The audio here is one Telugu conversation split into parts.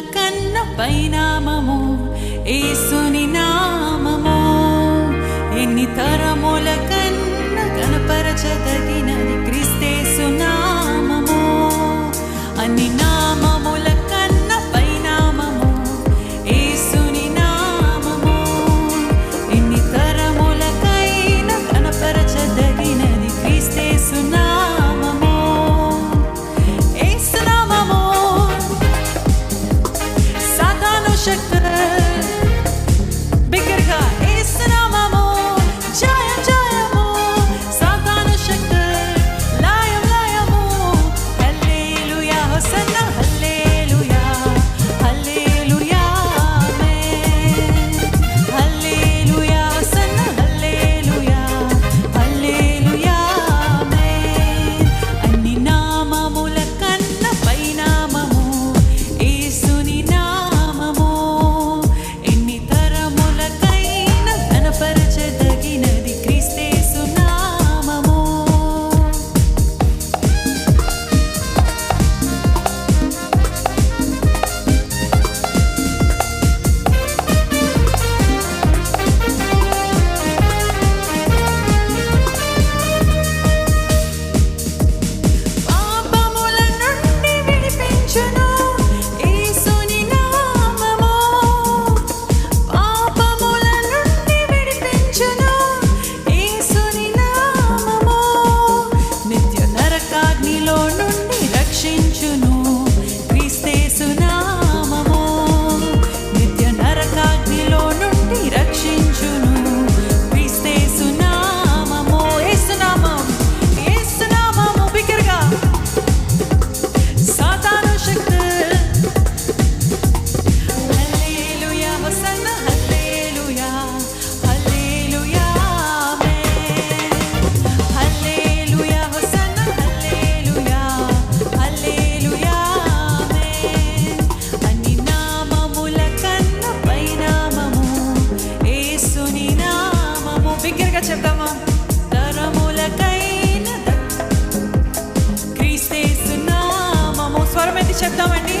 కన్న పైనామము ఏసుని నామము. ఎన్ని తరముల కన్న కనపరచదగినది క్రిస్తేసు నామము. అన్ని నామముల చేద్దామండి.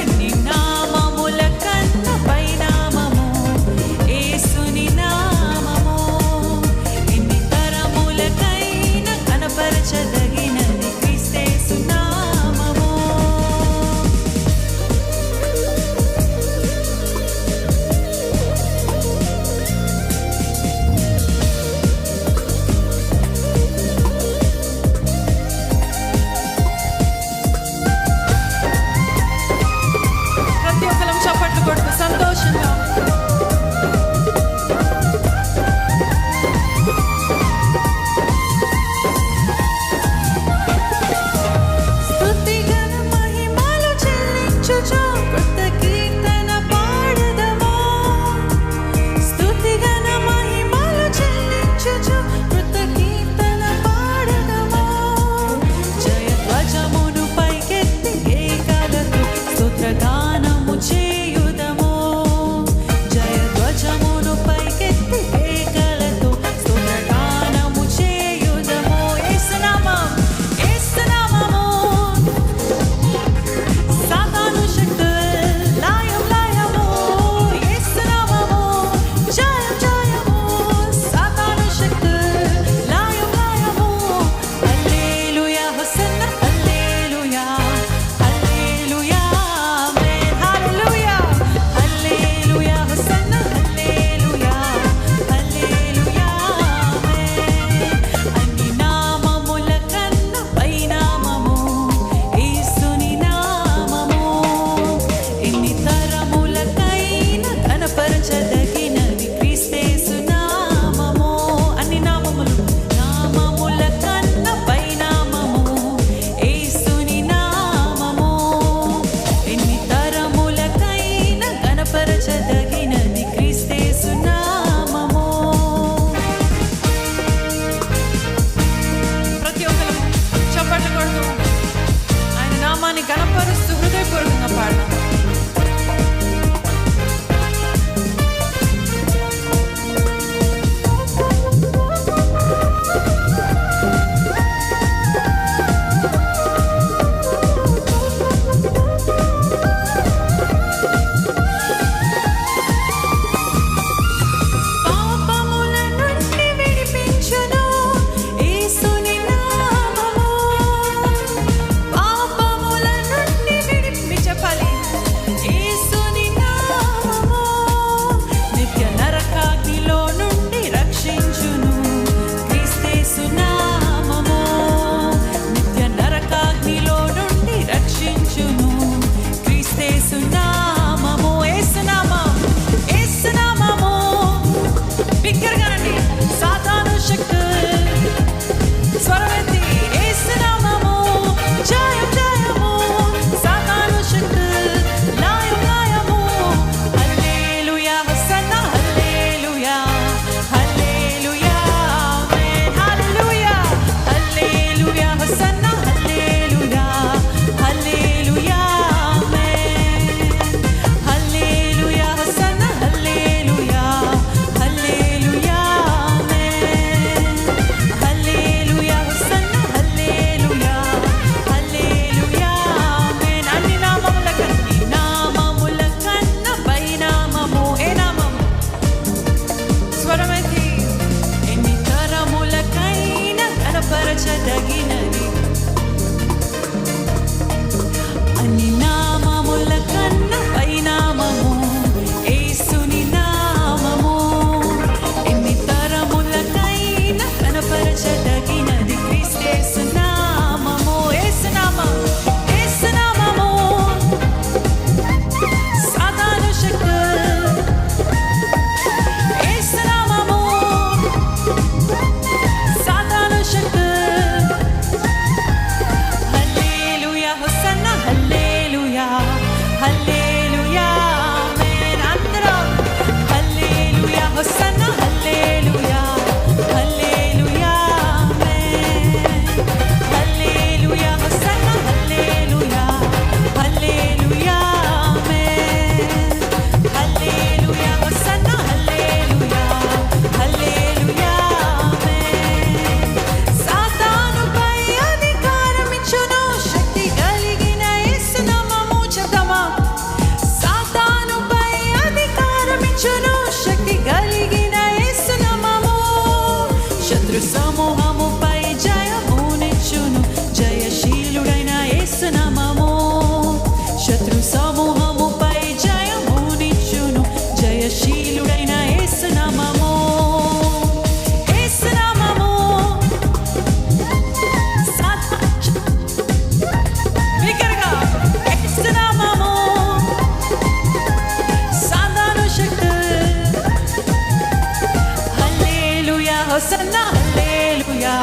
Hosanna hallelujah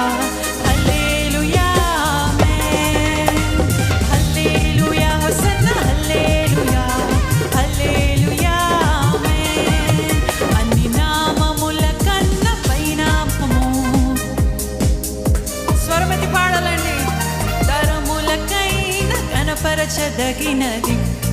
hallelujah hallelujah Hosanna hallelujah hallelujah అన్ని నామముల కన్న పైనామము. స్వరమతి పాడాలండి. తరములకైన కనపరచదగినది.